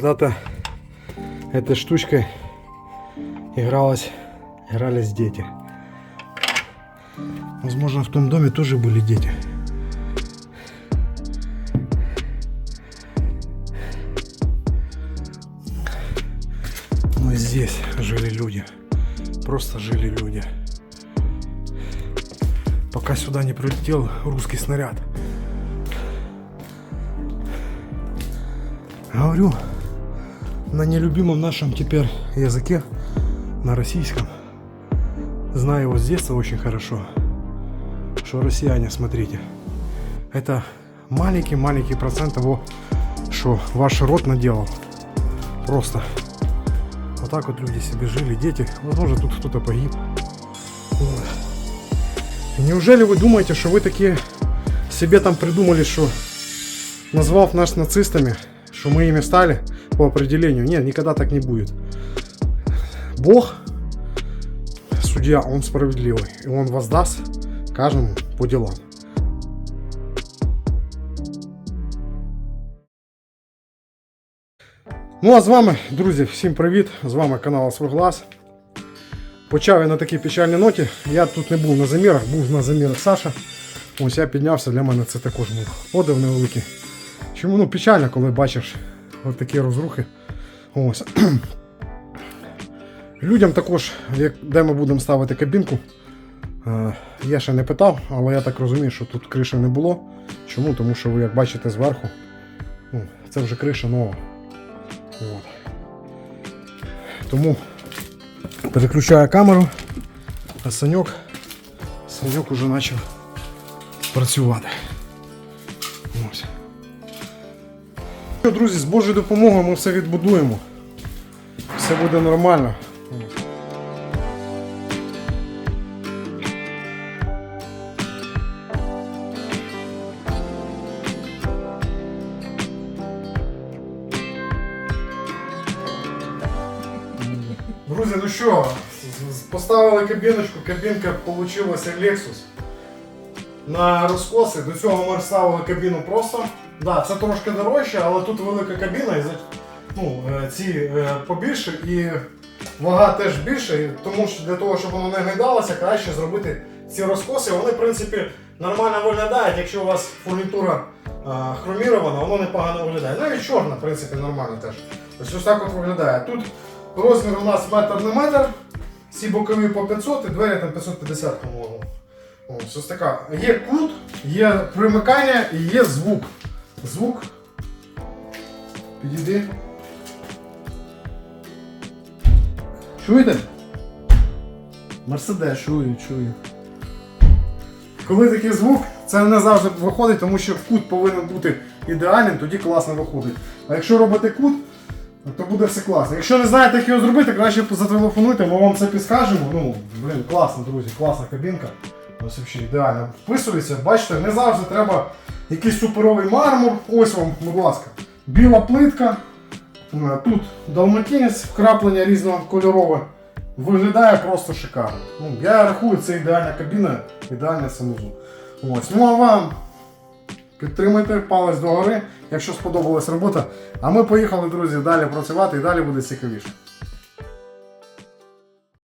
Когда-то этой штучкой игралась, игрались дети. Возможно, в том доме тоже были дети. Но здесь жили люди. Просто жили люди. Пока сюда не прилетел русский снаряд. Говорю на нелюбимом нашем теперь языке, на российском. Знаю его с детства очень хорошо. Что россияне, смотрите, это маленький-маленький процент того, что ваш род наделал. Просто. Вот так вот люди себе жили, дети. Возможно, тут кто-то погиб. Вот. Неужели вы думаете, что вы такие себе там придумали, что назвав нас нацистами, что мы ими стали по определению? Нет, никогда так не будет. Бог, судья, он справедливый, и он воздаст каждому по делам. Ну а з вами, друзі, всім привіт! З вами канал Свиглас. Почав я на такій печальній ноті. Я тут не був на замірах, був на замірах Саша. Ось я піднявся, для мене це також був подив невеликий. Чому ну, печально, коли бачиш такі розрухи. Ось. Людям також, як, де ми будемо ставити кабінку, е, я ще не питав, але я так розумію, що тут криші не було. Чому? Тому що ви як бачите зверху, ну, це вже криша нова. От. Тому переключаю камеру, а Саньок, Саньок уже почав працювати. Ось. Друзі, з Божою допомогою ми все відбудуємо. Все буде нормально. Друзі, ну що, поставили кабіночку, кабінка получилася Lexus. На розкоси. До цього ми ставили кабіну просто. Да, це трошки дорожче, але тут велика кабіна, і ну, е, ці е, побільше і вага теж більша. І тому що для того, щоб воно не гайдалося, краще зробити ці розкоси. Вони, в принципі, нормально виглядають, якщо у вас фурнітура е, хромірована, воно непогано виглядає. Ну і чорна, в принципі, нормально теж. Ось ось так от виглядає. Тут розмір у нас метр на метр, всі бокові по 500 і двері там 550, по-моєму. Ось ось така. Є кут, є примикання і є звук. Звук. Підійди. Чуєте? Мерседес, чую, чую. Коли такий звук, це не завжди виходить, тому що кут повинен бути ідеальним, тоді класно виходить. А якщо робите кут, то буде все класно. Якщо не знаєте, як його зробити, краще зателефонуйте, ми вам це підскажемо. Ну, блін, класно, друзі, класна кабінка. Ось взагалі ідеально вписується. Бачите, не завжди треба якийсь суперовий мармур. Ось вам, будь ласка, біла плитка. Е, Тут далматинець, вкраплення різнокольорове. Виглядає просто шикарно. Ну, я рахую, це ідеальна кабіна, ідеальний санузел. Ось. Ну а вам підтримайте палець догори, якщо сподобалась робота. А ми поїхали, друзі, далі працювати і далі буде цікавіше.